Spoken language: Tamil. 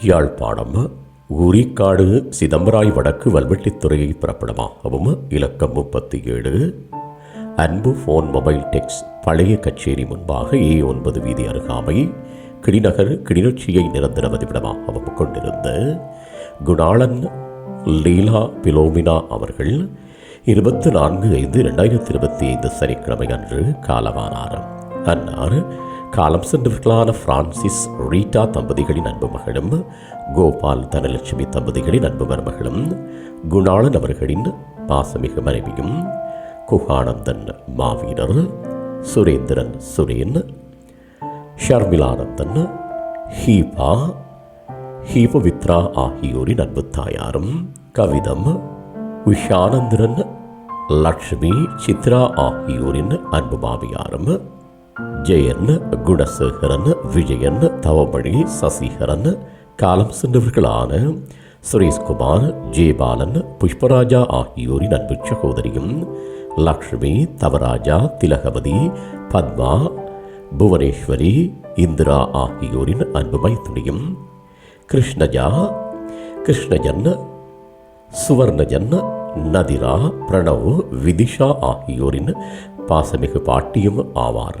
யாழ்ப்பாணம் உரிக்காடு சிதம்பராய் வடக்கு வல்வெட்டித்துறையை பிறப்பிடமாகவும் இலக்கம் முப்பத்தி ஏழு அன்பு ஃபோன் மொபைல் டெக்ஸ் பழைய கச்சேரி முன்பாக ஏ ஒன்பது வீதி அருகாமை கிளிநகர் கிளிநொச்சியை நிரந்தர வதிவிடமாகவும் கொண்டிருந்த குணாளன் லீலா பிலோமினா அவர்கள் இருபத்தி நான்கு ஐந்து இரண்டாயிரத்தி இருபத்தி ஐந்து சனிக்கிழமை அன்று காலமானார். அன்னார் காலம் சென்றவர்களான பிரான்சிஸ் ரீட்டா தம்பதிகளின் அன்பு மகளும் கோபால் தனலட்சுமி தம்பதிகளின் அன்பு மருமகளும் குணாளன் அவர்களின் பாசமிகு மனைவியும் குகானந்தன் மாவீரர் சுரேந்திரன் சுரேன் ஷர்மிலானந்தன் ஹீபா ஹீபவித்ரா ஆகியோரின் அன்பு தாயாரும் கவிதம் விஷானந்திரன் லக்ஷ்மி சித்ரா ஆகியோரின் அன்பு மாமியாரும் ஜெயன் குணசேகரன் விஜயன் தவமணி சசிகரன் காலம் சென்றவர்களான சுரேஷ்குமார் ஜெயபாலன் புஷ்பராஜா ஆகியோரின் அன்பு சகோதரியும் லக்ஷ்மி தவராஜா திலகவதி பத்மா புவனேஸ்வரி இந்திரா ஆகியோரின் அன்பு மைத்துனியும் கிருஷ்ணஜா கிருஷ்ணஜன் சுவர்ணஜன் நதிரா பிரணவ் விதிஷா ஆகியோரின் பாசமிகு பாட்டியும் ஆவார்.